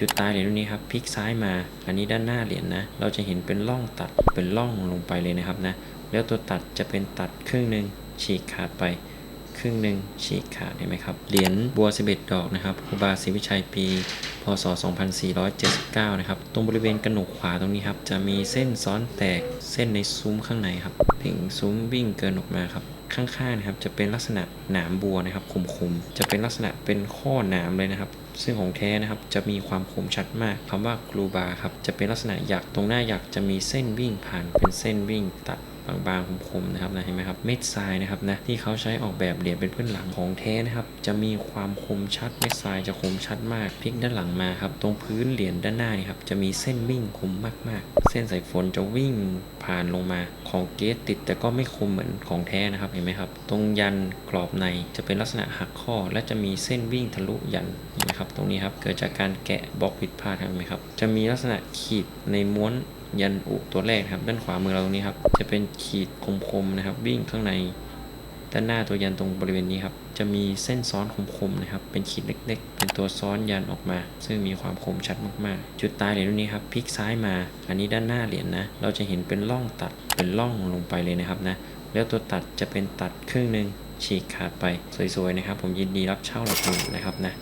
จุดตายเหรียญนี้ครับพลิกซ้ายมา อันนี้ด้านหน้าเหรียญนะ เราจะเห็นเป็นร่องตัดเป็นร่องลงไปเลยนะครับนะ แล้วตัวตัดจะเป็นตัดครึ่งหนึ่งฉีกขาดไป ครึ่งหนึ่งฉีกขาดเห็นไหมครับ เหรียญบัว 11 ดอกนะครับครูบาศรีวิชัยปี พศ 2479 นะครับ ตรงบริเวณกระหนกขวาตรงนี้ครับ จะมีเส้นซ้อนแตกเส้นในซุ้มข้างในครับถึงซุ้มวิ่งเกินออกมาครับ ข้างๆนะครับจะเป็นลักษณะหนามบัวนะครับคมๆจะเป็นลักษณะเป็นข้อหนามเลยนะครับ ซึ่งของแท้นะครับจะมีความคมชัดมากคำว่าครูบาครับจะเป็นลักษณะหยักตรงหน้าหยักจะมีเส้นวิ่งผ่านเป็นเส้นวิ่งตัดบางๆคมๆนะครับนะเห็นไหมครับเม็ดทรายนะครับนะที่เขาใช้ออกแบบเหรียญเป็นพื้นหลังของแท้นะครับจะมีความคมชัดเม็ดทรายจะคมชัดมากพลิกด้านหลังมาครับตรงพื้นเหรียญด้านหน้านี่ครับจะมีเส้นวิ่งคมมากๆ เส้นสายฝนจะวิ่งผ่านลงมาของเกสติดแต่ก็ไม่คมเหมือนของแท้นะครับเห็นไหมครับ ตรงยันกรอบในจะเป็นลักษณะหักข้อ และจะมีเส้นวิ่งทะลุยันนะครับ ตรงนี้ครับเกิดจากการแกะบล็อกผิดพลาดครับไหมครับ จะมีลักษณะขีดในม้วนยันอุตัวแรกครับ ด้านขวามือเราตรงนี้ครับ จะเป็นขีดคมๆนะครับ วิ่งข้างใน ด้านหน้าตัวยันตรงบริเวณนี้ครับ จะมีเส้นซ้อนคมๆนะครับ เป็นขีดเล็ก ๆ เป็นตัวซ้อนยันออกมา ซึ่งมีความคมชัดมากๆ จุดตายเหรียญรุ่นนี้ครับพลิกซ้ายมา อันนี้ด้านหน้าเหรียญนะเราจะเห็นเป็นร่องตัด เป็นร่องลงไปเลยนะครับนะ แล้วตัวตัดจะเป็นตัดครึ่งหนึ่งฉีกขาดไป สวยๆนะครับ ผมยินดีรับเช่าหลักหมื่นนะครับนะ